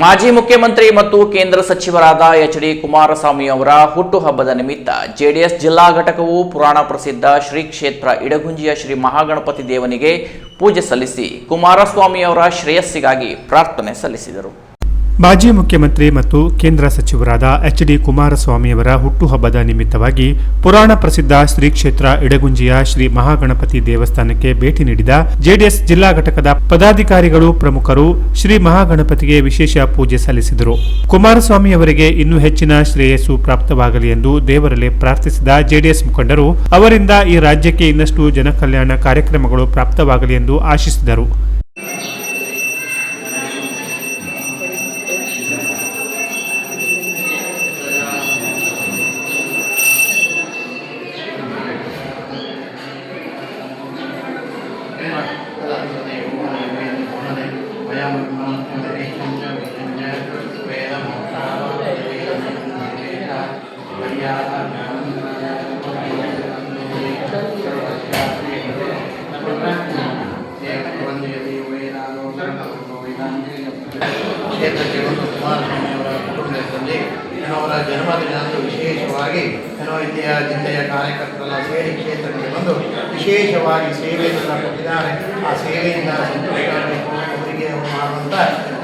ಮಾಜಿ ಮುಖ್ಯಮಂತ್ರಿ ಮತ್ತು ಕೇಂದ್ರ ಸಚಿವರಾದ ಎಚ್ ಡಿ ಕುಮಾರಸ್ವಾಮಿ ಅವರ ಹುಟ್ಟುಹಬ್ಬದ ನಿಮಿತ್ತ ಜೆಡಿಎಸ್ ಜಿಲ್ಲಾ ಘಟಕವು ಪುರಾಣ ಪ್ರಸಿದ್ಧ ಶ್ರೀ ಕ್ಷೇತ್ರ ಇಡಗುಂಜಿಯ ಶ್ರೀ ಮಹಾಗಣಪತಿ ದೇವನಿಗೆ ಪೂಜೆ ಸಲ್ಲಿಸಿ ಕುಮಾರಸ್ವಾಮಿ ಅವರ ಶ್ರೇಯಸ್ಸಿಗಾಗಿ ಪ್ರಾರ್ಥನೆ ಸಲ್ಲಿಸಿದರು. ಮಾಜಿ ಮುಖ್ಯಮಂತ್ರಿ ಮತ್ತು ಕೇಂದ್ರ ಸಚಿವರಾದ ಎಚ್ ಡಿ ಕುಮಾರಸ್ವಾಮಿಯವರ ಹುಟ್ಟುಹಬ್ಬದ ನಿಮಿತ್ತವಾಗಿ ಪುರಾಣ ಪ್ರಸಿದ್ಧ ಶ್ರೀ ಕ್ಷೇತ್ರ ಇಡಗುಂಜಿಯ ಶ್ರೀ ಮಹಾಗಣಪತಿ ದೇವಸ್ಥಾನಕ್ಕೆ ಭೇಟಿ ನೀಡಿದ ಜೆಡಿಎಸ್ ಜಿಲ್ಲಾ ಘಟಕದ ಪದಾಧಿಕಾರಿಗಳು ಪ್ರಮುಖರು ಶ್ರೀ ಮಹಾಗಣಪತಿಗೆ ವಿಶೇಷ ಪೂಜೆ ಸಲ್ಲಿಸಿದರು. ಕುಮಾರಸ್ವಾಮಿ ಅವರಿಗೆ ಇನ್ನೂ ಹೆಚ್ಚಿನ ಶ್ರೇಯಸ್ಸು ಪ್ರಾಪ್ತವಾಗಲಿ ಎಂದು ದೇವರಲ್ಲಿ ಪ್ರಾರ್ಥಿಸಿದ ಜೆಡಿಎಸ್ ಮುಖಂಡರು, ಅವರಿಂದ ಈ ರಾಜ್ಯಕ್ಕೆ ಇನ್ನಷ್ಟು ಜನಕಲ್ಯಾಣ ಕಾರ್ಯಕ್ರಮಗಳು ಪ್ರಾಪ್ತವಾಗಲಿ ಎಂದು ಆಶಿಸಿದರು. ಜನ್ಮದಿನದಂದು ವಿಶೇಷವಾಗಿ ಏನೋ ಇಲ್ಲಿಯ ಜಿಲ್ಲೆಯ ಕಾರ್ಯಕರ್ತರೆಲ್ಲ ಸೇರಿ ಕ್ಷೇತ್ರಕ್ಕೆ ಬಂದು ವಿಶೇಷವಾಗಿ ಸೇವೆಯನ್ನು ಕೊಟ್ಟಿದ್ದಾರೆ ಆ ಸೇವೆಯಿಂದ ಸಂತುಷ್ಟರಾಗಬೇಕು ಅವರಿಗೆ ಅವರು ಮಾಡುವಂಥ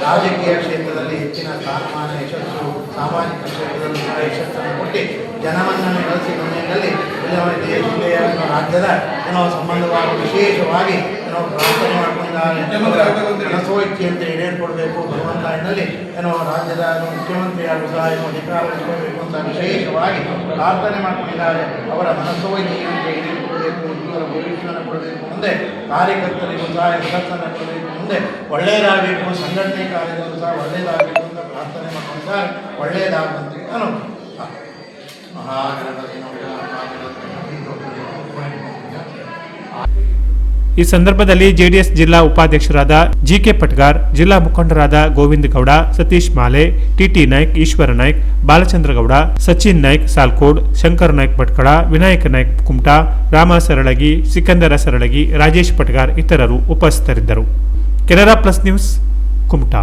ರಾಜಕೀಯ ಕ್ಷೇತ್ರದಲ್ಲಿ ಹೆಚ್ಚಿನ ಸ್ಥಾನಮಾನ ಯಶಸ್ಸು ಸಾಮಾಜಿಕ ಕ್ಷೇತ್ರದಲ್ಲಿ ಯಶಸ್ಸನ್ನು ಕೊಟ್ಟು ಜನಮನ್ನಣೆ ಗಳಿಸಿ ಮನೆಯಲ್ಲಿ ಜಿಲ್ಲೆಯ ಏನೋ ರಾಜ್ಯದ ಏನೋ ಸಂಬಂಧವಾದ ವಿಶೇಷವಾಗಿ ಏನೋ ಪ್ರಾರ್ಥನೆ ಮಾಡಿಕೊಂಡಿದ್ದಾರೆ ಮನಸೋ ಅಂತ ಈಡೇರಿಕೊಡ್ಬೇಕು ಭಗವಂತ ಎನ್ನಲ್ಲಿ ಏನೋ ರಾಜ್ಯದ ಮುಖ್ಯಮಂತ್ರಿ ಹಾಗೂ ಸಹ ಏನೋ ಅಧಿಕಾರ ಅಂತ ವಿಶೇಷವಾಗಿ ಪ್ರಾರ್ಥನೆ ಮಾಡಿಕೊಂಡಿದ್ದಾರೆ. ಅವರ ಮನಸ್ಸೋ ಅಂತ ಈಡೇರಿಕೊಡ್ಬೇಕು ಮುಂದೆ ಕಾರ್ಯಕರ್ತರಿಗೂ ಸಹ ಯಶಸ್ಸನ್ನು ಕೊಡಬೇಕು. ಮುಂದೆ ಒಳ್ಳೆಯದಾಗಬೇಕು, ಸಂಘಟನೆ ಕಾರ್ಯದಲ್ಲೂ ಸಹ ಒಳ್ಳೆಯದಾಗಬೇಕು ಅಂತ ಪ್ರಾರ್ಥನೆ ಮಾಡ್ಕೊಂಡಿದ್ದಾರೆ ಒಳ್ಳೆಯದಾಗುವಂತೆ ನಾನು ಮಹಾಗಣಪತಿ ಈ ಸಂದರ್ಭದಲ್ಲಿ ಜೆಡಿಎಸ್ ಜಿಲ್ಲಾ ಉಪಾಧ್ಯಕ್ಷರಾದ ಜಿಕೆ ಪಟ್ಗಾರ್, ಜಿಲ್ಲಾ ಮುಖಂಡರಾದ ಗೋವಿಂದ ಗೌಡ, ಸತೀಶ್ ಮಾಲೆ, ಟಿಟಿ ನಾಯ್ಕ್, ಈಶ್ವರ ನಾಯ್ಕ್, ಬಾಲಚಂದ್ರ ಗೌಡ, ಸಚಿನ್ ನಾಯ್ಕ್ ಸಾಲ್ಕೋಡ್, ಶಂಕರ್ ನಾಯ್ಕ್ ಭಟ್ಕಳ, ವಿನಾಯಕ ನಾಯ್ಕ್ ಕುಮಟಾ, ರಾಮ ಸರಳಗಿ, ಸಿಕಂದರ ಸರಳಗಿ, ರಾಜೇಶ್ ಪಟ್ಗಾರ್ ಇತರರು ಉಪಸ್ಥಿತರಿದ್ದರು. Canara plus news Kumta.